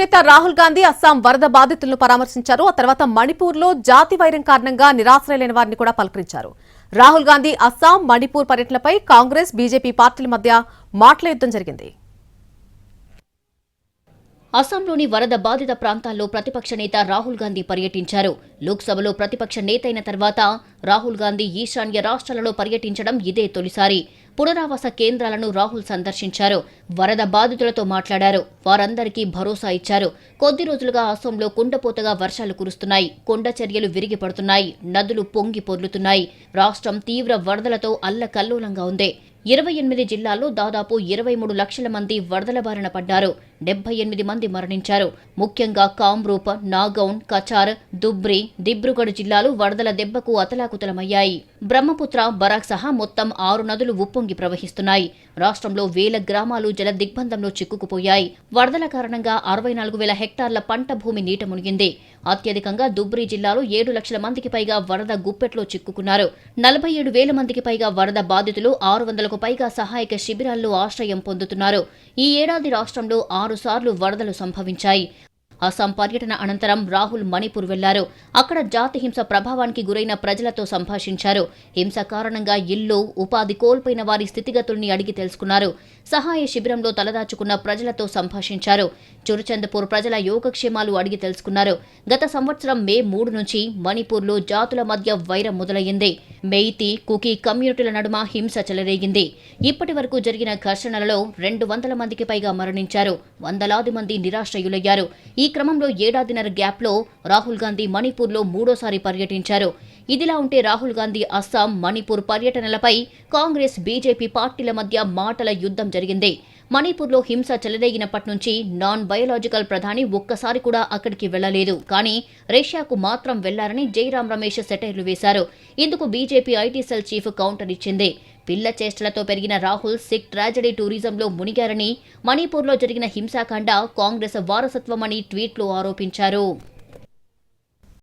నేత రాహుల్ గాంధీ అస్సాం వరద బాధితులను పరామర్శించారు. ఆ తర్వాత మణిపూర్లో జాతి వైరం కారణంగా నిరాశ్రయలేని వారిని కూడా పలకరించారు. రాహుల్ గాంధీ అస్సాం మణిపూర్ పర్యటనపై కాంగ్రెస్ బీజేపీ పార్టీల మధ్య మాటల యుద్ధం జరిగింది. అస్సాంలోని వరద బాధిత ప్రాంతాల్లో ప్రతిపక్ష నేత రాహుల్ గాంధీ పర్యటించారు. లోక్సభలో ప్రతిపక్ష నేత అయిన తర్వాత రాహుల్ గాంధీ ఈశాన్య రాష్ట్రాలలో పర్యటించడం ఇదే తొలిసారి. పునరావాస కేంద్రాలను రాహుల్ సందర్శించారు. వరద బాధితులతో మాట్లాడారు. వారందరికీ భరోసా ఇచ్చారు. కొద్ది రోజులుగా అసోంలో కుండపోతగా వర్షాలు కురుస్తున్నాయి. కొండ చర్యలు విరిగి పడుతున్నాయి. నదులు పొంగి పొర్లుతున్నాయి. రాష్ట్రం తీవ్ర వరదలతో అల్లకల్లోలంగా ఉంది. ఇరవై ఎనిమిది జిల్లాల్లో దాదాపు ఇరవై మూడు లక్షల మంది వరదల బారిన పడ్డారు. డెబ్బై ఎనిమిది మంది మరణించారు. ముఖ్యంగా కామ్రూప్ నాగౌన్ కచార్ దుబ్రి దిబ్రుగఢ్ జిల్లాలు వరదల దెబ్బకు అతలాకుతలమయ్యాయి. బ్రహ్మపుత్ర బరాక్ సహా మొత్తం ఆరు నదులు ఉప్పొంగి ప్రవహిస్తున్నాయి. రాష్ట్రంలో వేల గ్రామాలు జల దిగ్బంధంలో చిక్కుకుపోయాయి. వరదల కారణంగా అరవై నాలుగు వేల హెక్టార్ల పంట భూమి నీట మునిగింది. అత్యధికంగా దుబ్రి జిల్లాలో ఏడు లక్షల మందికి పైగా వరద గుప్పెట్లో చిక్కుకున్నారు. నలభై ఏడు వేల మందికి పైగా వరద బాధితులు ఆరు వందలకు పైగా సహాయక శిబిరాల్లో ఆశ్రయం పొందుతున్నారు. ఈ ఏడాది రాష్ట్రంలో ఆరు సార్లు వరదలు సంభవించాయి. అస్సాం పర్యటన అనంతరం రాహుల్ మణిపూర్ వెళ్ళారు. అక్కడ జాతి హింస ప్రభావానికి గురైన ప్రజలతో సంభాషించారు. హింస కారణంగా ఇల్లు ఉపాధి కోల్పోయిన వారి స్థితిగతుల్ని అడిగి తెలుసుకున్నారు. సహాయ శిబిరంలో తలదాచుకున్న ప్రజలతో సంభాషించారు. చురుచందపూర్ ప్రజల యోగక్షేమాలు అడిగి తెలుసుకున్నారు. గత సంవత్సరం మే మూడు నుంచి మణిపూర్లో జాతుల మధ్య వైరం మొదలయ్యింది. మెయితి కుకీ కమ్యూనిటీల నడుమ హింస చెలరేగింది. ఇప్పటి వరకు జరిగిన ఘర్షణలలో రెండు వందల మందికి పైగా మరణించారు. వందలాది మంది నిరాశ్రయులయ్యారు. ఈ క్రమంలో ఏడాదిన్నర గ్యాప్లో రాహుల్ గాంధీ మణిపూర్లో మూడోసారి పర్యటించారు. ఇదిలా ఉంటే రాహుల్ గాంధీ అస్సాం మణిపూర్ పర్యటనలపై కాంగ్రెస్ బీజేపీ పార్టీల మధ్య మాటల యుద్ధం జరిగింది. మణిపూర్లో హింస చెలరేగినప్పటి నుంచి నాన్ బయోలాజికల్ ప్రధాని ఒక్కసారి కూడా అక్కడికి వెళ్ళలేదు కానీ రష్యాకు మాత్రం వెళ్ళారని జైరాం రమేష్ సెటైర్లు వేశారు. ఇందుకు BJP IT cell chief counter ఇచ్చింది. పిల్ల చేష్టలతో పెరిగిన రాహుల్ సిక్ ట్రాజడీ టూరిజంలో మునిగారని మణిపూర్లో జరిగిన హింసాకాండ కాంగ్రెస్ వారసత్వమని ట్వీట్లో ఆరోపించారు.